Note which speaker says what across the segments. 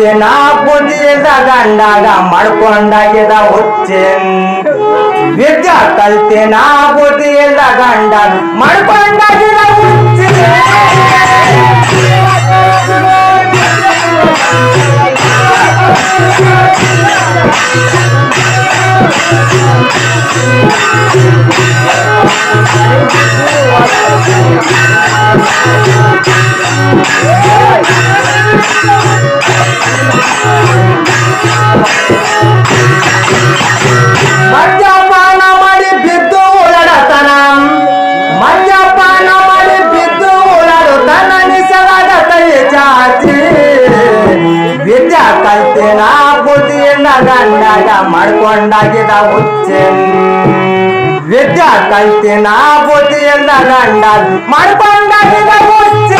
Speaker 1: ಕಲ್ತೆ ನಾ ಬುದ್ಧಿದ ಗಂಡಾಗ ಮಾಡ್ಕೊಂಡಾಗಿದ ಹುಚ್ಚೇನ್ ವಿದ್ಯಾ ಕಲ್ತೆ ನಾ ಬುದ್ಧಿದ ಗಂಡಾಗ ಮಾಡ್ಕೊಂಡಾಗಿದ ಹುಚ್ಚೇನ್ ಮದ್ಯಪಾನ ಮಾಡಿ ಬಿದ್ದು ಓಡಾಡತನ. ಮದ್ಯಪಾನ ಮಾಡಿ ಬಿದ್ದು ಓಡಾಡುತ್ತಾನ ನಿಸರಾದ ಕೈ ಜಾತಿ ವಿದ್ಯಾ ಕಲ್ತೇನ ಬುದ್ಧಿಯಿಂದ ಗಂಡಾಗ ಮಾಡ್ಕೊಂಡಾಗಿದ ಹುಚ್ಚೆ. ವಿದ್ಯಾ ಕಲ್ತಿನ ಬುದ್ಧಿಯಿಂದ ಗಂಡ ಮಾಡ್ಕೊಂಡಾಗಿದ ಹುಚ್ಚೆ.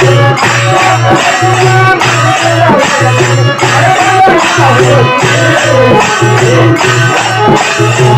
Speaker 1: Thank you.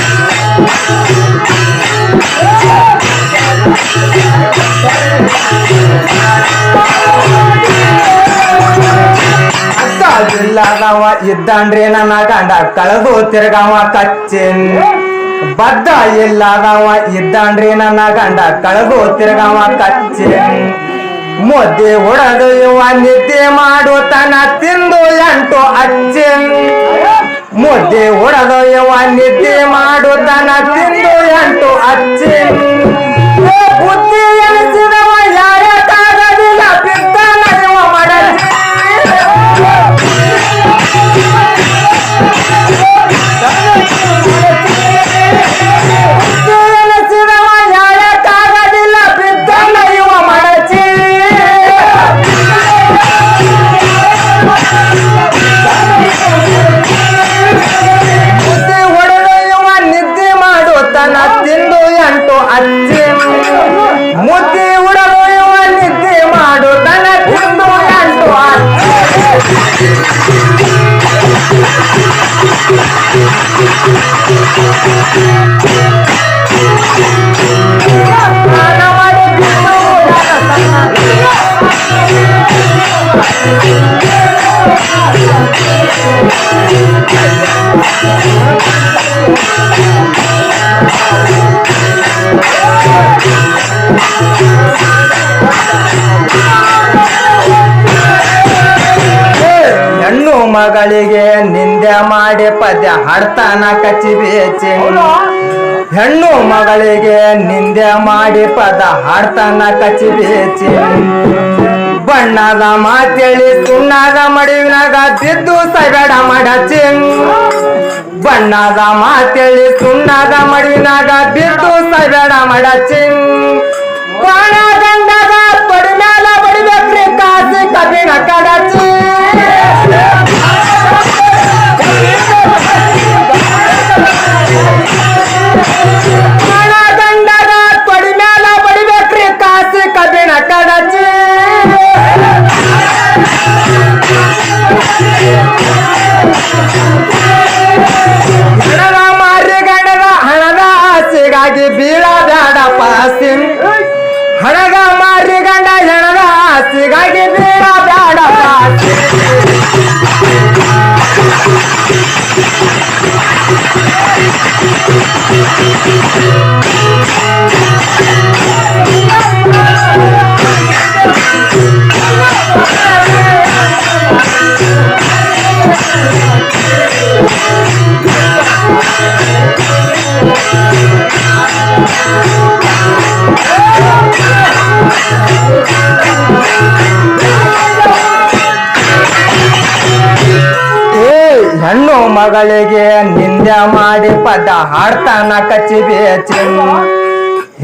Speaker 1: ಇದ್ದಾನ್ರಿ ನನ್ನ ಗಂಡ ಕಳೆದು ತಿರ್ಗಾವ ಕಚ್ಚಿನ್. ಬದ್ದ ಇಲ್ಲದವ ಇದ್ದಾನ್ರಿ ನನ್ನ ಗಂಡ ಕಳೆದು ತಿರ್ಗವ ಕಚ್ಚಿನ್. ಮುದ್ದೆ ಹೊಡೆದು ಇವ ನಿದ್ದೆ ಮಾಡುತ್ತಾನ ತಿಂದು ಎಂಟು ಅಚ್ಚಿನ್ ಮುದ್ದೆ ಹೊಡೆದು ಇವ ನಿದ್ದೆ ಮಾಡುತ್ತಾನ ತಿಂದು ಎಂಟು ಮುದ್ದೆ ಹೊಡೆದು ಇವ ನಿದ್ದೆ ಮಾಡುತ್ತಾನ ತಿಂದು ಎಂಟು ಅಜ್ಜಿ ಹೆಣ್ಣು ಮಗಳಿಗೆ ನಿಂದೆ ಮಾಡಿ ಪದ್ಯ ಹಾಡ್ತಾನ ಕಚ್ಚಿ ಬೇಚಿ. ಹೆಣ್ಣು ಮಗಳಿಗೆ ನಿಂದೆ ಮಾಡಿ ಪದ ಹಾಡ್ತಾನ ಕಚ್ಚಿ ಬೇಚಿ. ಬಣ್ಣದ ಮಾತೇಳಿ ಸುಣ್ಣದ ಮಡಿವಿನಾಗ ಬಿದ್ದು ಸಗಡ ಮಾಡಚಿ ಬಣ್ಣದ ಮಾತೇಳಿ ಸುಣ್ಣದ ಮಡಿವಿನಾಗ ಬಿದ್ದು ಸಗಡ ಮಾಡಚಿ வாழாத Thank you. ಮಗಳಿಗೆ ನಿಂದೆ ಮಾಡಿ ಪದ ಹಾಡ್ತಾನ ಕಚ್ಚಿ ಬೇಚಿನ್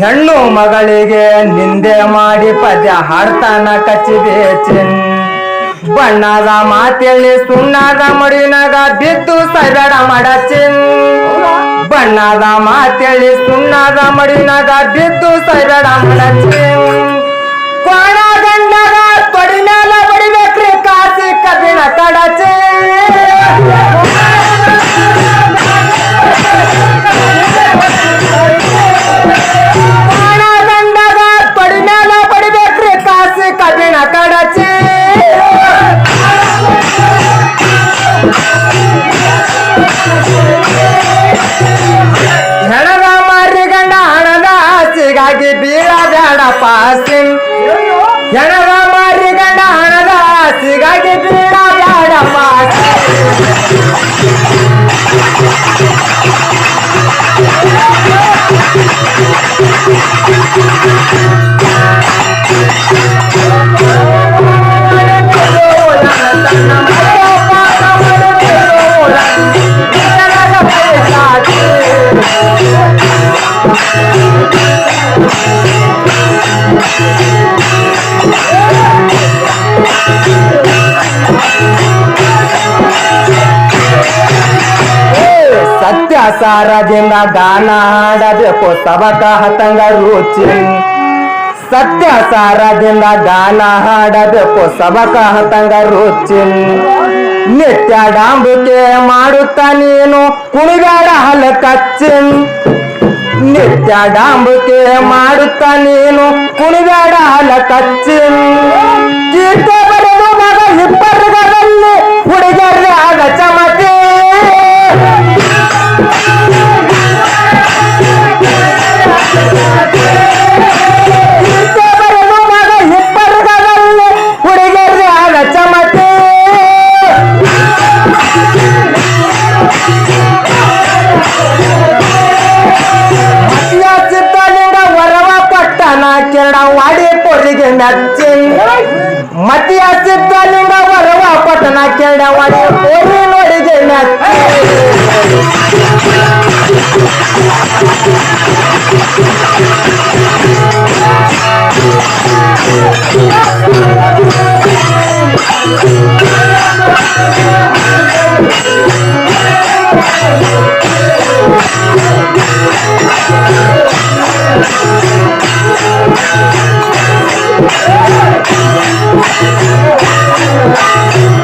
Speaker 1: ಹೆಣ್ಣು ಮಗಳಿಗೆ ನಿಂದೆ ಮಾಡಿ ಪದ ಹಾಡ್ತಾನ ಕಚ್ಚಿ ಬೇಚಿನ್ ಬಣ್ಣದ ಮಾತೇಳಿ ಸುಣ್ಣದ ಮಡಿನಾಗ ಬಿದ್ದು ಸೈಬೇಡ ಮಾಡಚಿನ್ ಬಣ್ಣದ ಮಾತೇಳಿ ಸುಣ್ಣದ ಮಡಿನಾಗ ಬಿದ್ದು ಸೈಬೇಡ ಮಾಡಚಿನ್ ಕೋಣ ಗಂಡದ ಬಡಿಬೇಕ್ರಿ ಕಾಸಿ ಕಬ್ಬಿಣ ಹೆಣದ ಮಾರಿ ಗಂಡ ಹಣದ ಆಸೆಗಾಗಿ ಬೀಳ ಬೇಡ ಪಾಸಿನ್ ಹೆಣದ ಸಾರದಿಂದ ಗಾನ ಹಾಡಬೇಕು ಸಬಕ ಹತಂಗ ರುಚಿ. ಸತ್ಯ ಸಾರದಿಂದ ಗಾನ ಹಾಡಬೇಕು ಸಬಕ ಹತಂಗ ರುಚಿ. ನಿತ್ಯ ಡಾಂಬಿಕೆ ಮಾಡುತ್ತ ನೀನು ಕುಣಿಗಾಡ ಹಲ ಕಚ್ಚಿನ್ ನಿತ್ಯ ಡಾಂಬಿಕೆ ಮಾಡುತ್ತ ನೀನು ಕುಣಿಗಾಡ ಹಲ ಕಚ್ಚಿನ್ ಗೀತೆ ಕೆರಡ ವಾಡಿ ಪೋರಿಗೆ ಮೆಚ್ಚಿ ಮತಿ ಹಸಿದ್ದ ಲಿಂಗ ವರವ ಪಟನ ಕೆರಡ ವಾಡಿ ಪೋರಿ ನೋಡಿಗೆ ಮೆಚ್ಚಿ Thank you. Thank you.